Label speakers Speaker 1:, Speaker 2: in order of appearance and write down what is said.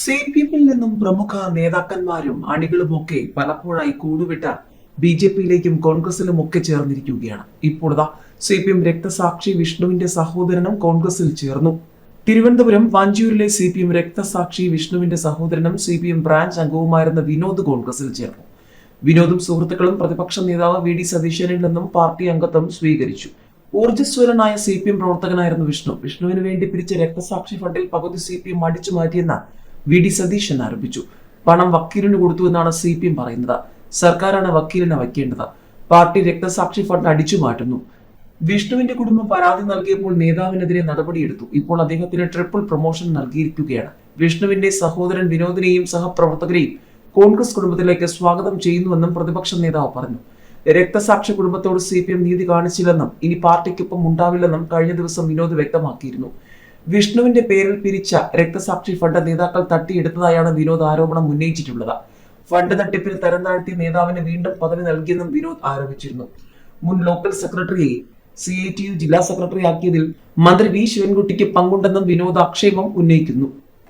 Speaker 1: C P എമ്മിൽ നിന്നും പ്രമുഖ നേതാക്കന്മാരും അണികളുമൊക്കെ പലപ്പോഴായി കൂടുവിട്ട ബി ജെ പിയിലേക്കും കോൺഗ്രസിലും ഒക്കെ ചേർന്നിരിക്കുകയാണ്. ഇപ്പോഴതാ സി പി എം രക്തസാക്ഷി വിഷ്ണുവിന്റെ സഹോദരനും കോൺഗ്രസിൽ ചേർന്നു. തിരുവനന്തപുരം വഞ്ചൂരിലെ സി പി എം രക്തസാക്ഷി വിഷ്ണുവിന്റെ സഹോദരനും സി പി എം ബ്രാഞ്ച് അംഗവുമായിരുന്ന വിനോദ് കോൺഗ്രസിൽ ചേർന്നു. വിനോദും സുഹൃത്തുക്കളും പ്രതിപക്ഷ നേതാവ് വി ഡി സതീശനിൽ നിന്നും പാർട്ടി അംഗത്വം സ്വീകരിച്ചു. ഊർജസ്വലനായ സി പി എം പ്രവർത്തകനായിരുന്നു വിഷ്ണു. വിഷ്ണുവിന് വേണ്ടി പിരിച്ച രക്തസാക്ഷി ഫണ്ടിൽ പകുതി സി പി എം അടിച്ചു മാറ്റിയെന്ന് വി ഡി സതീശൻ ആരോപിച്ചു പണം വക്കീലിന് കൊടുത്തു എന്നാണ് സി പി എം പറയുന്നത്. സർക്കാരാണ് വക്കീലിനെ വയ്ക്കേണ്ടത്. പാർട്ടി രക്തസാക്ഷി ഫണ്ട് അടിച്ചു മാറ്റുന്നു. വിഷ്ണുവിന്റെ കുടുംബം പരാതി നൽകിയപ്പോൾ നേതാവിനെതിരെ നടപടിയെടുത്തു. ഇപ്പോൾ അദ്ദേഹത്തിന് ട്രിപ്പിൾ പ്രൊമോഷൻ നൽകിയിരിക്കുകയാണ്. വിഷ്ണുവിന്റെ സഹോദരൻ വിനോദിനെയും സഹപ്രവർത്തകരെയും കോൺഗ്രസ് കുടുംബത്തിലേക്ക് സ്വാഗതം ചെയ്യുന്നുവെന്നും പ്രതിപക്ഷ നേതാവ് പറഞ്ഞു. രക്തസാക്ഷി കുടുംബത്തോട് സി പി എം നീതി കാണിച്ചില്ലെന്നും ഇനി പാർട്ടിക്കൊപ്പം ഉണ്ടാവില്ലെന്നും കഴിഞ്ഞ ദിവസം വിനോദ് വ്യക്തമാക്കിയിരുന്നു. വിഷ്ണുവിന്റെ പേരിൽ പിരിച്ച രക്തസാക്ഷി ഫണ്ട് നേതാക്കൾ തട്ടിയെടുത്തതായാണ് വിനോദ് ആരോപണം ഉന്നയിച്ചിട്ടുള്ളത്. ഫണ്ട് തട്ടിപ്പിൽ തരം താഴ്ത്തിയ നേതാവിന് വീണ്ടും പദവി നൽകിയെന്നും വിനോദ് ആരോപിച്ചിരുന്നു. മുൻ ലോക്കൽ സെക്രട്ടറിയെ സി ഐ ടി യു ജില്ലാ സെക്രട്ടറി ആക്കിയതിൽ മന്ത്രി വി ശിവൻകുട്ടിക്ക് പങ്കുണ്ടെന്നും വിനോദ് ആക്ഷേപം ഉന്നയിക്കുന്നു.